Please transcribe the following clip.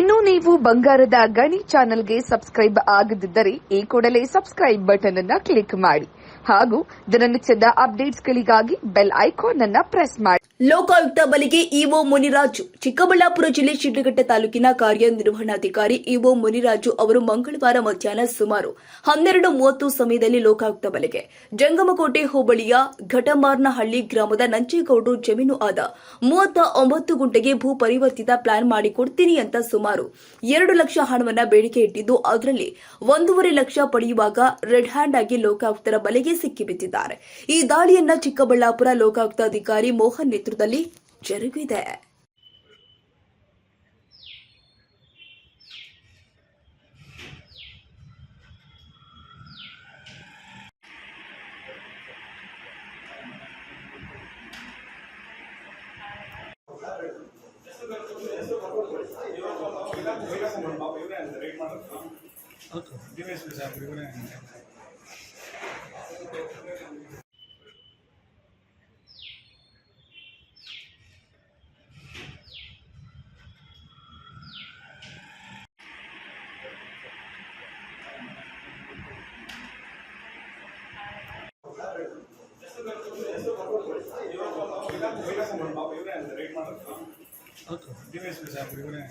ಇನ್ನು ನೀವು ಬಂಗಾರದ ಗಣಿ ಚಾನೆಲ್ಗೆ ಸಬ್ಸ್ಕ್ರೈಬ್ ಆಗದಿದ್ದರೆ ಈ ಕೂಡಲೇ ಸಬ್ಸ್ಕ್ರೈಬ್ ಬಟನ್ ಅನ್ನ ಕ್ಲಿಕ್ ಮಾಡಿ ಹಾಗೂ ದಿನನಿತ್ಯದ ಅಪ್ಡೇಟ್ಸ್ಗಳಿಗಾಗಿ ಬೆಲ್ ಐಕಾನ್ ಅನ್ನ ಪ್ರೆಸ್ ಮಾಡಿ. ಲೋಕಾಯುಕ್ತ ಬಲಿಗೆ ಇಒ ಮುನಿರಾಜು, ಚಿಕ್ಕಬಳ್ಳಾಪುರ ಜಿಲ್ಲೆ ಶಿಡ್ಲಘಟ್ಟ ತಾಲೂಕಿನ ಕಾರ್ಯನಿರ್ವಹಣಾಧಿಕಾರಿ ಇಒ ಮುನಿರಾಜು ಅವರು ಮಂಗಳವಾರ ಮಧ್ಯಾಹ್ನ ಸುಮಾರು ಹನ್ನೆರಡು ಮೂವತ್ತು ಸಮಯದಲ್ಲಿ ಲೋಕಾಯುಕ್ತ ಬಲಿಗೆ, ಜಂಗಮಕೋಟೆ ಹೋಬಳಿಯ ಘಟಮಾರ್ನಹಳ್ಳಿ ಗ್ರಾಮದ ನಂಚೇಗೌಡರು ಜಮೀನು ಆದ ಮೂವತ್ತ ಒಂಬತ್ತು ಗುಂಟೆಗೆ ಭೂ ಪರಿವರ್ತಿತ ಪ್ಲಾನ್ ಮಾಡಿಕೊಡ್ತೀನಿ ಅಂತ ಸುಮಾರು ಎರಡು ಲಕ್ಷ ಹಣವನ್ನ ಬೇಡಿಕೆ ಇಟ್ಟಿದ್ದು, ಅದರಲ್ಲಿ ಒಂದೂವರೆ ಲಕ್ಷ ಪಡೆಯುವಾಗ ರೆಡ್ ಹ್ಯಾಂಡ್ ಆಗಿ ಲೋಕಾಯುಕ್ತರ ಬಲೆಗೆ ಸಿಕ್ಕಿಬಿದ್ದಿದ್ದಾರೆ ಈ ದಾಳಿಯನ್ನ ಚಿಕ್ಕಬಳ್ಳಾಪುರ ಲೋಕಾಯುಕ್ತ ಅಧಿಕಾರಿ ಮೋಹನ್ ನೇತೃತ್ವದಲ್ಲಿ ಜರುಗಿದೆ. ಡಿವೈಎಸ್ಪಿ ಸಾಹೇಬ್ರು ಇವರೇ ಡಿವೈಎಸ್ಪಿ ಸಾಹೇಬ್ರು ಇವರೇ